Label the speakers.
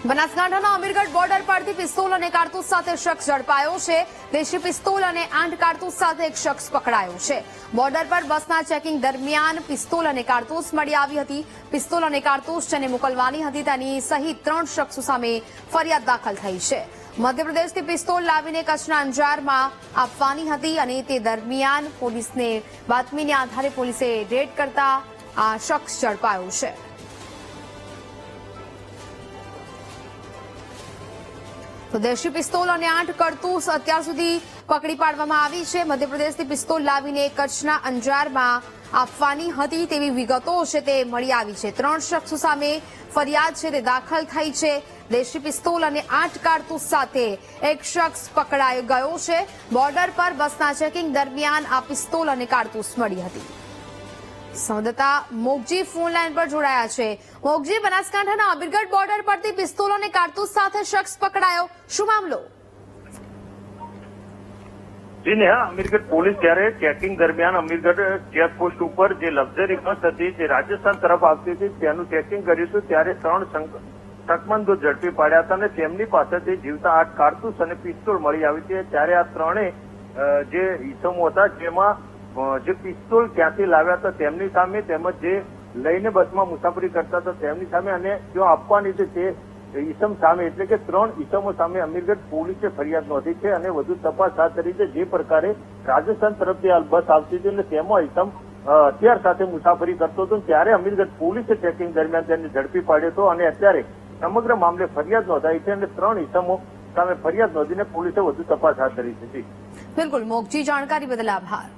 Speaker 1: બનાસકાંઠાના અમીરગઢ બોર્ડર પરથી પિસ્તોલ અને કારતૂસ સાથે શખ્સ ઝડપાયો છે. દેશી પિસ્તોલ અને આઠ કારતૂસ સાથે એક શખ્સ પકડાયો છે. બોર્ડર પર બસના ચેકિંગ દરમિયાન પિસ્તોલ અને કારતૂસ મળી આવી હતી. પિસ્તોલ અને કારતૂસ જેને મોકલવાની હતી તેની સહિત ત્રણ શખ્સો સામે ફરિયાદ દાખલ થઈ છે. મધ્યપ્રદેશથી પિસ્તોલ લાવીને કચ્છના અંજારમાં આપવાની હતી અને તે દરમિયાન પોલીસને બાતમીને આધારે પોલીસે રેડ કરતા આ શખ્સ ઝડપાયો છે. તો દેશી પિસ્તોલ અને આઠ કરતૂસ અત્યાર સુધી પકડી પાડવામાં આવી છે. મધ્યપ્રદેશથી પિસ્તોલ લાવીને કચ્છના અંજારમાં આપવાની હતી તેવી વિગતો છે તે મળી આવી છે. ત્રણ શખ્સો સામે ફરિયાદ છે તે દાખલ થઈ છે. દેશી પિસ્તોલ અને આઠ કારતૂસ સાથે એક શખ્સ પકડાઈ ગયો છે. બોર્ડર પર બસના ચેકિંગ દરમિયાન આ પિસ્તોલ અને કારતૂસ મળી હતી. સંવાદદાતા મોગજી ફોન લાઈન પર જોડાયા છે. મોગજી, બનાસકાંઠાના અમીરગઢ બોર્ડર પરથી પિસ્તોલ અને કારતૂસ સાથે શખ્સ પકડાયો. શું મામલો?
Speaker 2: જી નેહા, અમીરગઢ પોલીસ જ્યારે ચેકિંગ દરમિયાન અમીરગઢ ચેકપોસ્ટ ઉપર જે લક્ઝરી બસ હતી જે રાજસ્થાન તરફ આવતી હતી, તેનું ચેકિંગ કર્યું હતું ત્યારે ત્રણ શંક- શકમંદો ઝડપી પાડ્યા હતા અને તેમની પાસેથી જીવતા આઠ કારતૂસ અને પિસ્તોલ મળી આવી હતી ત્યારે આ ત્રણેય જે ઇસમો હતા, જેમાં જે પિસ્તોલ ક્યાંથી લાવ્યા હતા, તેમની સામે તેમજ જે લઈને બસમાં મુસાફરી કરતા હતા, તેમની સામે અને જો આપવાની છે ઈસમ સામે, એટલે કે ત્રણ ઈસમો સામે અમીરગઢ પોલીસે ફરિયાદ નોંધી છે અને વધુ તપાસ હાથ ધરી છે, જે પ્રકારે રાજસ્થાન તરફથી આ બસ આવતી હતી અને તેમાં ઈસમ હથિયાર સાથે મુસાફરી કરતો હતો. ત્યારે અમીરગઢ પોલીસે ચેકિંગ દરમિયાન તેને ઝડપી પાડ્યો હતો અને અત્યારે સમગ્ર મામલે ફરિયાદ નોંધાઈ છે અને ત્રણ ઈસમો સામે ફરિયાદ નોંધીને પોલીસે વધુ તપાસ હાથ ધરી છે.
Speaker 1: બિલકુલ, મોગજી, જાણકારી બદલ આભાર.